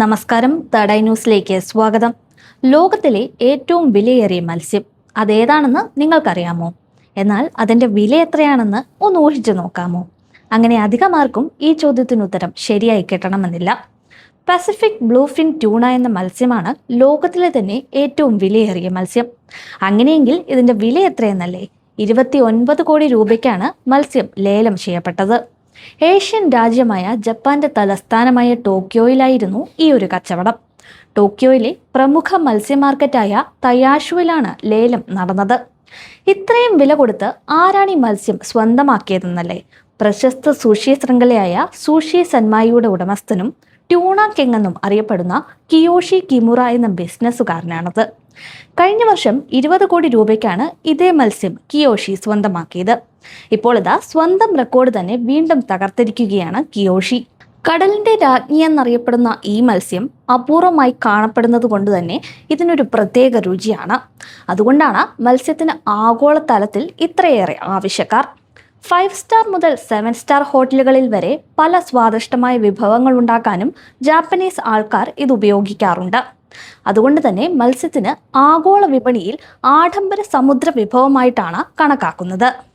നമസ്കാരം. തടൈ ന്യൂസിലേക്ക് സ്വാഗതം. ലോകത്തിലെ ഏറ്റവും വിലയേറിയ മത്സ്യം അതേതാണെന്ന് നിങ്ങൾക്കറിയാമോ? എന്നാൽ അതിന്റെ വില എത്രയാണെന്ന് ഒന്ന് ഊഹിച്ചു നോക്കാമോ? അങ്ങനെ അധികമാർക്കും ഈ ചോദ്യത്തിന് ഉത്തരം ശരിയായി കിട്ടണമെന്നില്ല. പസഫിക് ബ്ലൂഫിൻ ട്യൂണ എന്ന മത്സ്യമാണ് ലോകത്തിലെ തന്നെ ഏറ്റവും വിലയേറിയ മത്സ്യം. അങ്ങനെയെങ്കിൽ ഇതിന്റെ വില എത്രയെന്നല്ലേ? ഇരുപത്തി ഒൻപത് കോടി രൂപയ്ക്കാണ് മത്സ്യം ലേലം ചെയ്യപ്പെട്ടത്. ഏഷ്യൻ രാജ്യമായ ജപ്പാന്റെ തലസ്ഥാനമായ ടോക്കിയോയിലായിരുന്നു ഈ ഒരു കച്ചവടം. ടോക്കിയോയിലെ പ്രമുഖ മത്സ്യ മാർക്കറ്റായ തയാഷുവിലാണ് ലേലം നടന്നത്. ഇത്രയും വില കൊടുത്ത് ആരാണ് മത്സ്യം സ്വന്തമാക്കിയതെന്നല്ലേ? പ്രശസ്ത സുഷി ശൃംഖലയായ സുഷി സന്മായിയുടെ ഉടമസ്ഥനും ട്യൂണ കിങ് എന്നും അറിയപ്പെടുന്ന കിയോഷി കിമുറ എന്ന ബിസിനസ്സുകാരനാണത്. കഴിഞ്ഞ വർഷം ഇരുപത് കോടി രൂപയ്ക്കാണ് ഇതേ മത്സ്യം കിയോഷി സ്വന്തമാക്കിയത്. ഇപ്പോൾ ഇതാ സ്വന്തം റെക്കോർഡ് തന്നെ വീണ്ടും തകർത്തിരിക്കുകയാണ് കിയോഷി. കടലിന്റെ രാജ്ഞി എന്നറിയപ്പെടുന്ന ഈ മത്സ്യം അപൂർവമായി കാണപ്പെടുന്നത് കൊണ്ട് തന്നെ ഇതിനൊരു പ്രത്യേക രുചിയാണ്. അതുകൊണ്ടാണ് മത്സ്യത്തിന് ആഗോളതലത്തിൽ ഇത്രയേറെ ആവശ്യക്കാർ. ഫൈവ് സ്റ്റാർ മുതൽ സെവൻ സ്റ്റാർ ഹോട്ടലുകളിൽ വരെ പല സ്വാദിഷ്ടമായ വിഭവങ്ങൾ ഉണ്ടാക്കാനും ജാപ്പനീസ് ആൾക്കാർ ഇത് ഉപയോഗിക്കാറുണ്ട്. അതുകൊണ്ട് തന്നെ മത്സ്യത്തിന് ആഗോള വിപണിയിൽ ആഡംബര സമുദ്ര വിഭവമായിട്ടാണ് കണക്കാക്കുന്നത്.